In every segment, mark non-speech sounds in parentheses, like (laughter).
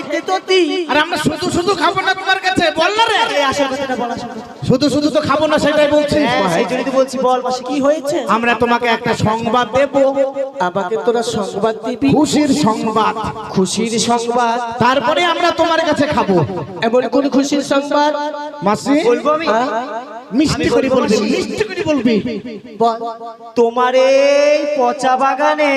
খেতে তো আর আমরা শুধু শুধু খাব না তোমার কাছে বল না রে এই আসল কথাটা বলা। শুধু শুধু তো খাব না সেটাই বলছি। হ্যাঁ, সেই জন্যই তো বলছি বল মাসি কি হয়েছে? আমরা তোমাকে একটা সংবাদ দেব। আমাকে তোরা সংবাদ দিবি? খুশির সংবাদ। খুশির সংবাদ। তারপরে আমরা তোমার কাছে খাব। এমন কোন খুশির সংবাদ? মাসি? বলব আমি? হ্যাঁ? মিষ্টি করে বলবি মিষ্টি করে বলবি। বল। তোমার এই পচা বাগানে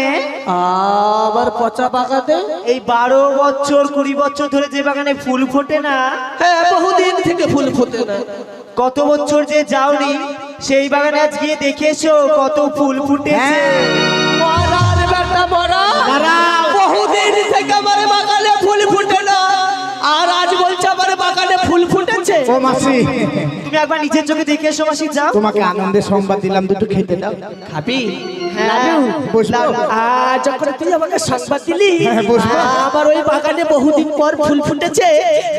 আবার পচা বাগানে? এই বারো বছর কুড়ি বছর ধরে যে বাগানে ফুল ফোটে না হ্যাঁ বহুদিন থেকে ফুল ফোটে না। কত বছর যে যাওনি সেই বাগানে আজ গিয়ে দেখেছ কত ফুল ফুটেছে। মরার বেটা মরা বহুদিন থেকে আমার বাগানে ও মাসি তুমি একবার নিজের চোখে দেখে এসো মাসি যাও। তোমাকে আনন্দের সংবাদ দিলাম দুটো খেতে দাও। খাবি? যখন তুই আমাকে সংবাদ দিলি হ্যাঁ, ওই বাগানে বহুদিন পর ফুল ফুটেছে।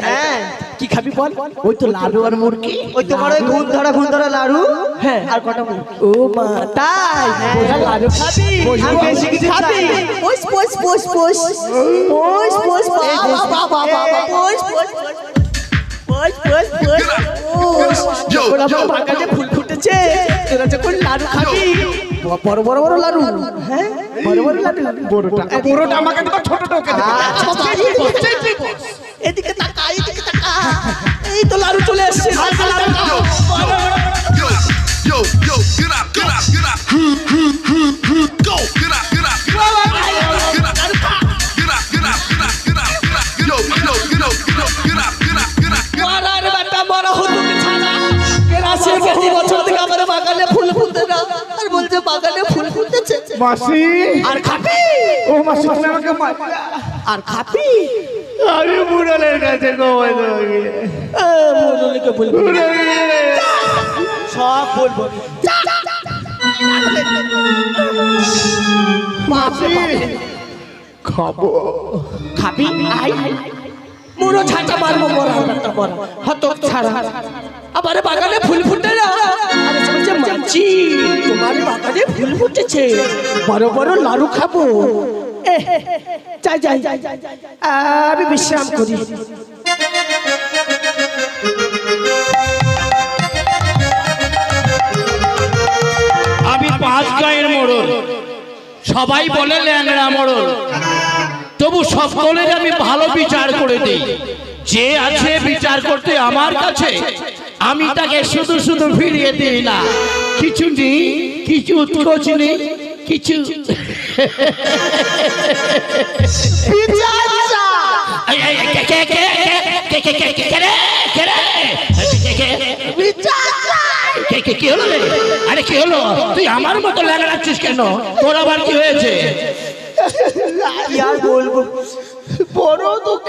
হ্যাঁ। কি খাবি বল? ওই তো লাডু আর মুরগি। ওই তোমার ওই ঘুম ধরা ঘুম ধরা লাড়ু হ্যাঁ। আর কটা ও মা তাই। খাবি? আর বেশি কিছু খাবি বাবা বাবা ওরা yo, বাগানে ফুল ফুটেছে। তোরা যখন লাড়ু খাবি। বড় বড় বড় লাড়ু। হ্যাঁ? বড় বড় লাড়ু। বড়টা। বড়টা আমাকে দেবো ছোটটা ওকে দেবো। আচ্ছা, এদিকে তাকা এদিকে তাকা। এই তো লাড়ু চলে এসছে। yo, yo, yo, get up, get up, get up. মাসি। আর খাবি ও মাসি তুমি আমাকে মার- আর খাবি আমি বুড়ালের কাছে গিয়ে। মনোলিকে বলব। সব বলব। মাসি খাব। খাবি? আই। মুড়ো ছাঁচা মারবো মরা বেটা মরা হত ছাড়া আবার বাগানে ফুল ফুটে বলছে তোমার বাগানে ফুল ফুটেছে বড় বড় লাড়ু খাব। আমি বিশ্রাম করি। আমি পাঁচ গায়ের মোড়ল। সবাই বলে ল্যাংড়া মোড়ল। তবু সকলের আমি ভালো বিচার করে দিই। যে আছে বিচার করতে আমার কাছে, আমি তাকে শুধু শুধু ফিরিয়ে দিই না। কিছু নেই কিছু উৎকোচ নেই কিছু কি হলো আরে কি হলো তুই আমার মতো লাগাচ্ছিস কেন তোর আবার কি হয়েছে বলব বড় দুঃখ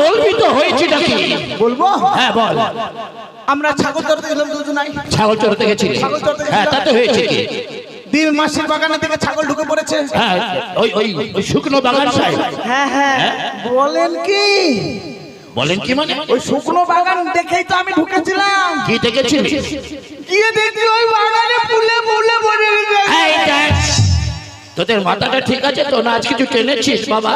বলবি তো হয়েছেটা কি? বলব? হ্যাঁ বল। আমরা ছাগল ধরতে গেলাম দুজনাই। ছাগল চড়তে গেছিলি? ছাগল চড়তে হ্যাঁ হয়েছে। কি দিন মাসির বাগানে থেকে ছাগল ঢুকে পড়েছে। হ্যাঁ ওই ওই ওই শুকনো বাগান সাহেব হ্যাঁ হ্যাঁ। বলেন কি? বলেন কি মানে? ওই শুকনো বাগান দেখেই তো আমি ঢুকেছিলাম। কি দেখেছিলি? গিয়ে দেখি ওই বাগানে ফুলে ফুলে ভরে গেছে। দেখ, তোদের মাথাটা ঠিক আছে তো না? আজ কিছু টেনেছিস বাবা?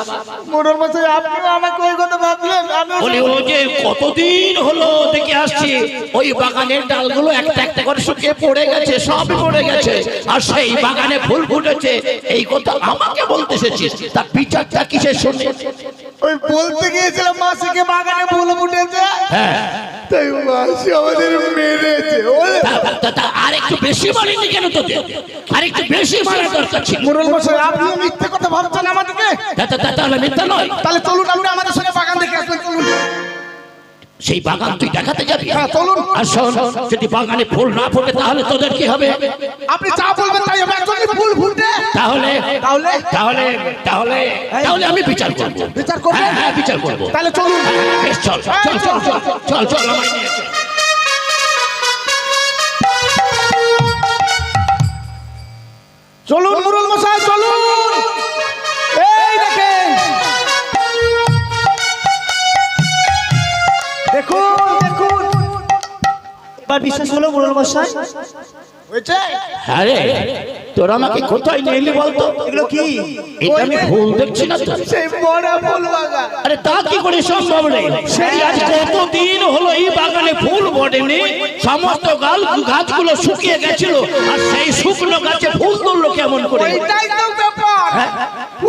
মোড়ল মশাই আপনি আমাকে ওই কথা ভাবলেন আমি বলি ও যে কতদিন হলো দেখে আসছি ওই বাগানের ডালগুলো একটা একটা করে শুকিয়ে পড়ে গেছে সব পড়ে গেছে আর সেই বাগানে ফুল ফুটেছে। এই কথা আমাকে বলতে এসেছিস তার বিচারটা কিসের শুনে ওই বলতে গিয়েছিলাম মাসিকে বাগানে ফুল ফুটেছে। হ্যাঁ। তাই মাসি আমাদের মেরেছে। আর একটু বেশি মারিনি কেন তোদের? আর একটু বেশি মারা দরকার ছিল। মোড়ল মশাই আপনিও মিথ্যে কথা ভাবছেন আমাদেরকে? তাহলে মিথ্যা নয়। তাহলে চলুন আপনি আমাদের সঙ্গে বাগান দেখে আসবেন চলুন। সেই বাগান তুই দেখাতে যাবি? হ্যাঁ, চলুন। আর শোন যদি বাগানে ফুল না ফোটে তাহলে তোদের কি হবে? আপনি যা বলবেন তাহলে তাহলে? তাহলে তাহলে তাহলে আমি বিচার করব। বিচার করবেন? হ্যাঁ, হ্যাঁ বিচার করব। তাহলে চলুন। বেশ চল চল চল চল। চল আমায় নিয়ে চল। চলুন মুরুল মশাই চলুন। এই দেখেন। দেখুন দেখুন। এবার বিশ্বাস হলো মোড়ল মশাই? হয়েছে? হ্যাঁ রে তোর আমাকে কোথায় নিয়ে এলি বলতো? এগুলো কি? এটা আমি ভুল দেখছি না তো। সেই বড় ফুল বাগান। আরে তা কি করে সম্ভব রে? সেই আজ কতদিন হলো এই বাগানে ফুল ফোটেনি সমস্ত গাল গাছগুলো শুকিয়ে গেছিল আর সেই শুকনো গাছে ফুল তুললো কেমন করে? ওইটাই তো ব্যাপার।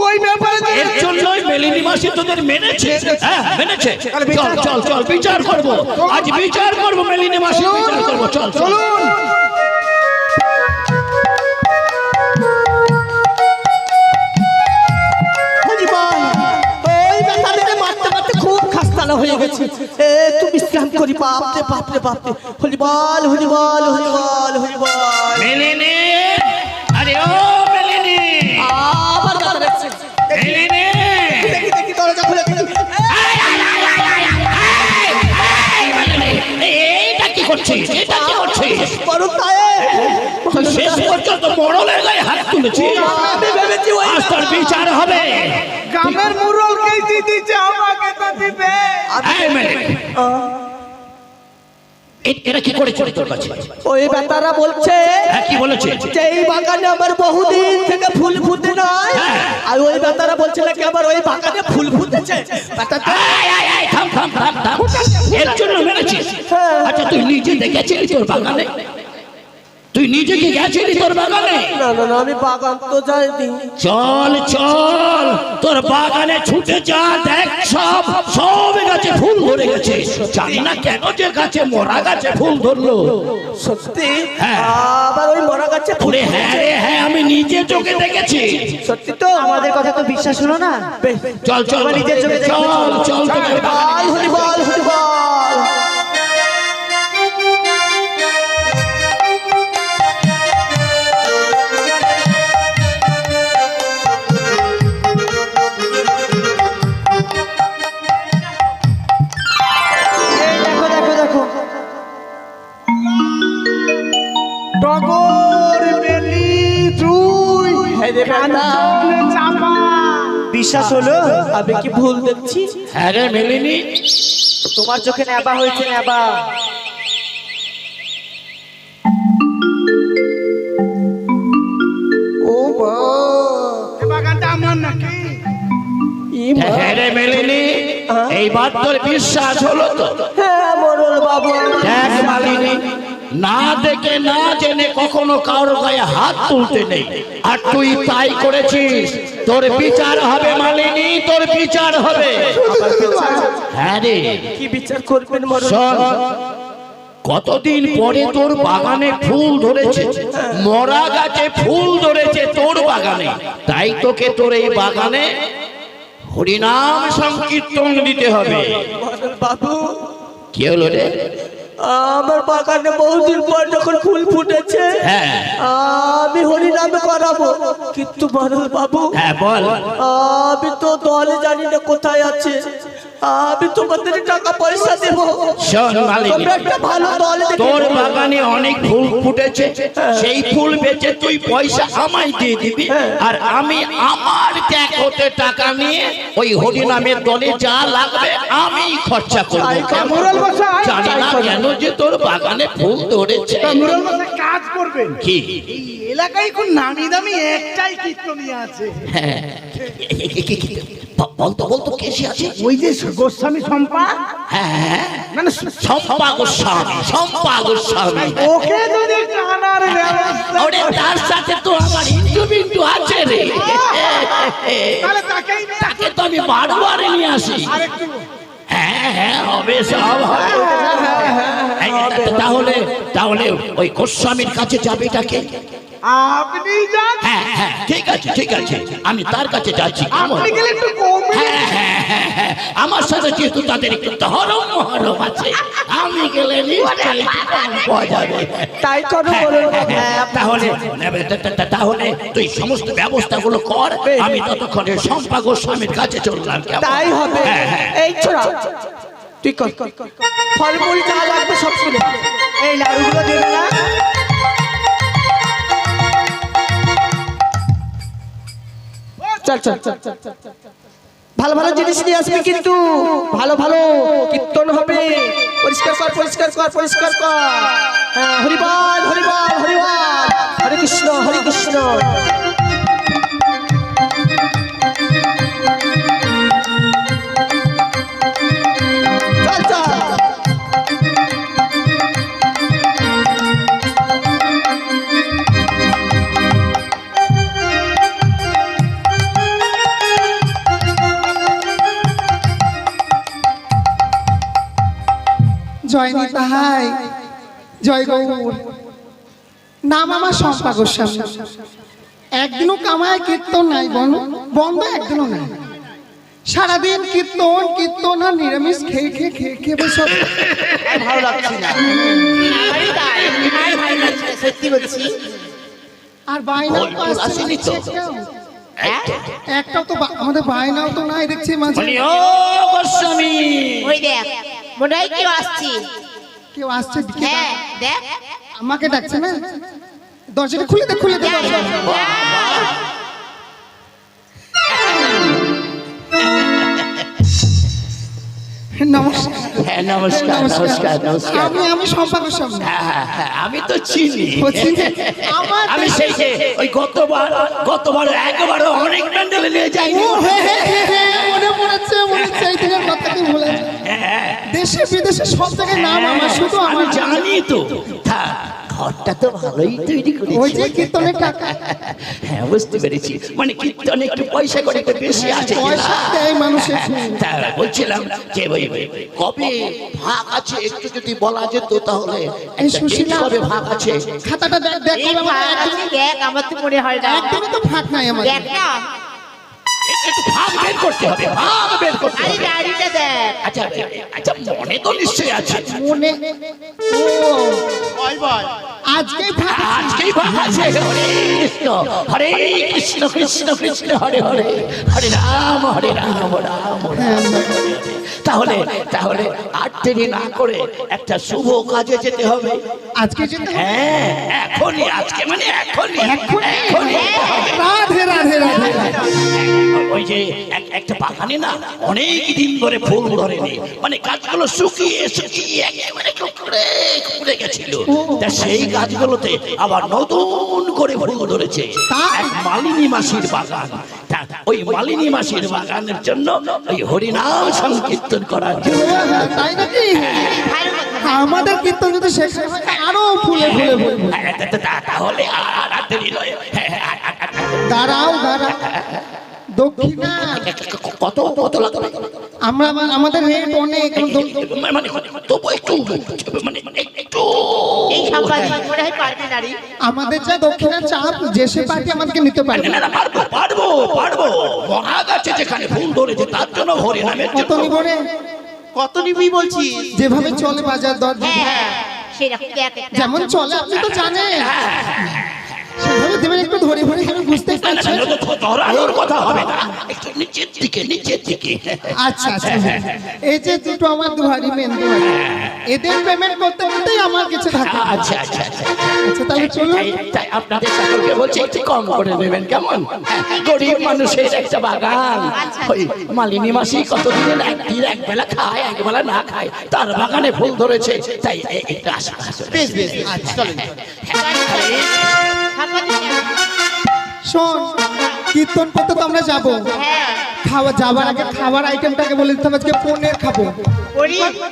ওই ব্যাপারে এর জন্যই মেলিনী মাসি তোদের মেনেছে। হ্যাঁ মেনেছে। চল চল চল বিচার করব। আজ বিচার করব মেলিনী মাসি বিচার করব। চল চল। চলুন। খাস্তানা হয়ে গেছে। এ একটু বিশ্রাম করি বাপ রে বাপ রে বাপ রে। হরিবল হরিবল হরিবল হরিবল মেলিনী আরে ও মেলিনী। আবার কথা দাদা এসছে। মেলিনী। দেখি দেখি দরজা খুলে দিল এইটা কি করছিস? এটা কি করছিস? বড় তায়ে শেষ মরলের গায়ে হাত তুলেছিস আমি আজ তোর বিচার হবে। গ্রামের মুরলকেই দিয়ে দিচ্ছে আমাকে তো দিবে। এই মেলিনী, এরা কি করেছিল তোর কাছে? ওই বেটারা বলছে হ্যাঁ কি বলেছে? যে এই বাগানে আমার বহুদিন থেকে ফুল ফুটে নাই। আর ওই বেটারা বলছে নাকি আমার ওই বাগানে ফুল ফুটেছে। বেটাটা এই, এই, এই, থাম, থাম, থাম, থাম। এর জন্য মেরেছিস। আচ্ছা তুই নিজে দেখেছিলি তোর বাগানে? তুই নিজে কি গেছিলি তোর বাগানে? না না না আমি বাগান তো যাইনি। চল চল তোর বাগানে ছুটে যা দেখ সব সব গাছে ফুল ধরে গেছে। জানি না কেন যে গাছে মরা গাছে ফুল ধরলো। সত্যি? হ্যাঁ। আবার ওই মরা গাছে ফুল হ্যাঁ রে হ্যাঁ আমি নিজে চোখে দেখেছি। সত্যি তো? আমাদের কথা তো বিশ্বাস হলো না? চল চল নিজের চোখে। চল চল বিশ্বাস হলো? আমি কি ভুল দেখছি? হ্যাঁ রে মেলিনি। তোমার চোখে নেবা হয়েছে নেবা ও মা। বাগানটা আমার নাকি? ই মা। হ্যাঁ রে মেলিনি। এইবার তোর বিশ্বাস হলো তো। হ্যাঁ মোরল বাবু। দেখ মালিনী না দেখে না জেনে কখনো কারোর গায়ে হাত তুলতে নেই। আর তুই তাই করেছিস? তোর বিচার হবে মালিনী তোর বিচার হবে। হ্যাঁ রে। কি বিচার করবেন কতদিন পরে তোর বাগানে ফুল ধরেছে? মরা গাছে ফুল ধরেছে তোর বাগানে। তাই তোকে তোর এই বাগানে হরিনাম সংকীর্তন দিতে হবে। বাবু। কি হলো রে? আমার বাগানে বহুদিন পর যখন ফুল ফুটেছে হ্যাঁ। আমি হরি নামে করাবো। কিন্তু বাবু হ্যাঁ আমি তো দলে জানি না কোথায় আছে। আমি তোমাদের টাকা পয়সা দেবো। শোন মালিনী একটা ভালো দল তোর বাগানে অনেক ফুল ফুটেছে। সেই ফুল বেচে তুই পয়সা আমায় দিয়ে দিবি। আর আমি আমার ত্যাগ হতে টাকা নিয়ে ওই হরিনামের দলে যা লাগবে আমি খরচা করব। জানি না কেন যে তোর বাগানে ফুল ধরেছে। কাজ করবেন। কি? এই এলাকায় কোন নামি দামি একটাই কীর্তনী আছে। হ্যাঁ। বলতো বলতো কেসি আছে? ওই যে গোস্বামী সম্পা হ্যাঁ মানে সম্পা গোস্বামী সম্পা গোস্বামী। ওকে যদি টানার ব্যবস্থা ওরে তার সাথে তো আমার ইন্টু বিন্টু আছে রে। তাহলে তাকেই তাকে তো আমি বারবার নিয়ে আসি। আরেকটু। হ্যাঁ হ্যাঁ হবে সব তাহলে তাহলে ওই গোস্বামীর কাছে যাবে চাবিটাকে আপনি যান হ্যাঁ হ্যাঁ ঠিক আছে ঠিক আছে। আমি তার কাছে যাচ্ছি আপনি গেলে একটু কম। হ্যাঁ হ্যাঁ হ্যাঁ হ্যাঁ আমার সাথে যেহেতু তাদের একটু ধরম মহরম আছে আমি গেলে নিশ্চয়ই কম পাওয়া যাবে। তাই করো হ্যাঁ, তাহলে তাহলে তুই সমস্ত ব্যবস্থাগুলো কর আমি ততক্ষণে সম্পা গোস্বামীর কাছে চললাম তাই হবে। হ্যাঁ, হ্যাঁ। এই ছোড়া। তুই কর। ফলমূল যা লাগবে সব শুনে। এই লাড়ুগুলো দেবে না? চল চল। ভালো ভালো জিনিস নিয়ে আসবি কিন্তু। ভালো ভালো কীর্তন হবে। পরিষ্কার কর পরিষ্কার কর পরিষ্কার কর। হ্যাঁ, হরিবল হরিবল। হরে কৃষ্ণ হরে কৃষ্ণ। জয় নিতাহাই জয় গৌর। নাম আমার শম্পা গোস্বামী। একদিনও কামায় কীর্তন নাই বন্ধ বন্ধ একদিনও নাই। সারাদিন কীর্তন কীর্তন আর নিরামিষ খেয়ে খেয়ে খেয়ে খেয়ে বসে ভালো লাগছে না। আর ভাই লাগছে না, সত্যি বলছি। আর বায়নাও তো আসছে তো। একটাও। হ্যাঁ? তো আমাদের বায়নাও তো নাই দেখছি মাঝে। ও গোস্বামী। ওই দেখ মনে হয় কেউ আসছে। কেউ আসছে? হ্যাঁ দেখ। আমাকে ডাকছে না? দরজাটা খুলে দে খুলে দে। নমস্কার। হ্যাঁ নমস্কার নমস্কার নমস্কার আমি আমি শম্পা গোস্বামী হ্যাঁ, হ্যাঁ, হ্যাঁ, আমি তো চিনি। বলছি যে আমি সেই যে ওই গতবার গতবার একবারও অনেক প্যান্ডেলে নিয়ে যাইনি। ও হে হে হে হে, মনে পড়েছে মনে কথা কি যাই। দেশে বিদেশে সব জায়গায় নাম আমার শুধু আমি জানি তো। ঘরটা তো ভালোই তৈরি ওই করেছি যে কীর্তনের টাকা। হ্যাঁ বুঝতে পেরেছি। মানে কীর্তনে একটু পয়সা করে একটু বেশি আছে পয়সা দেয় মানুষের তা বলছিলাম যে ওই ওই কবে ভাগ আছে একটু যদি বলা যেত তাহলে। এই সুশীলা কবে ভাগ আছে? খাতাটা দেখ দেখ আমার দেখ আমার তো মনে হয় না। একদমই তো ফাঁক নাই আমার দেখ না। একটু ভাগ বের করতে হবে ভাগ বের করতে আরে গাড়িটা দেখ। আচ্ছা আচ্ছা মনে তো নিশ্চয়ই আছে। মনে ও আজকেই ফাঁক আজকেই ভাগ আছে। হরে কৃষ্ণ হরে কৃষ্ণ কৃষ্ণ কৃষ্ণ হরে হরে। হরে রাম হরে রাম রাম রাম। তাহলে তাহলে আর দেরি না করে একটা শুভ কাজে যেতে হবে। আজকে যেতে হ্যাঁ এখনই আজকে মানে এখনই এখনই? এখনই রাধে রাধে রাধে ওই যে একটা বাগানে না অনেক দিন ধরে ফুল ধরেনি। মানে গাছগুলো শুকিয়ে শুকিয়ে একেবারে কুকড়ে কুকড়ে গেছিল। তা সেই গাছগুলোতে আবার নতুন করে ফুল ধরেছে। এক মালিনী মাসির বাগান। ওই মালিনী মাসির বাগানের জন্য ওই হরিনাম সংকীর্তন করার তাই নাকি আমাদের কীর্তন যদি শেষ হয় আরও ফুলে ফুলে হ্যাঁ, তাহলে আর দেরি নয় হ্যাঁ, হ্যাঁ, দাঁড়াও দাঁড়াও দক্ষিণা কত কত লাগবে আমরা আমাদের রেট অনেক দো- মানে তবু একটু মানে একটু (laughs) এই মনে হয় পারবে না রে আমাদের যা দক্ষিণা চাপ যে সে পার্টি আমাদেরকে নিতে পারবে। না, না, পারব যেখানে ফুল ধরেছে তার জন্য হরি নামের কত নিব রে? কত নিবি বলছি? যেভাবে চলে বাজার দর হ্যাঁ হ্যাঁ। সেরকম যেমন চলে আপনি তো জানেন। সেভাবে ধরে ধরে না, না, পারছেন না, তো ধরানোর কথা হবে না একটু নিচের দিকে নিচের দিকে আচ্ছা আচ্ছা এই যে দুটো আমার দুহারি মেন দুহারি এদের পেমেন্ট করতে করতেই আমার কিছু থাকে। আচ্ছা আচ্ছা আচ্ছা আচ্ছা তাহলে চলুন তাই তাই আপনাদের সকলকে বলছি একটু কম করে দেবেন কেমন হ্যাঁ, গরিব মানুষের একটা বাগান ওই মালিনী মাসি কতদিন একদিন একবেলা খায় একবেলা না খায় তার বাগানে ফুল ধরেছে তাই একটু আসুন বেশ বেশ আচ্ছা চলেন শোন কীর্তন করতে তো আমরা যাব। হ্যাঁ। খাওয়া যাবার আগে খাবার আইটেমটাকে বলে দিতে হবে আজকে পনেরো খাব।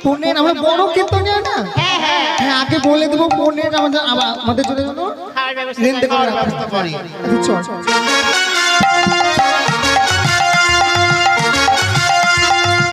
পনির? আমরা বড় কীর্তন না? হ্যাঁ হ্যাঁ। হ্যাঁ আগে বলে দেবো পনির আমাদের আমাদের জন্য রেন্দে করে রাখতে পারি আচ্ছা চল।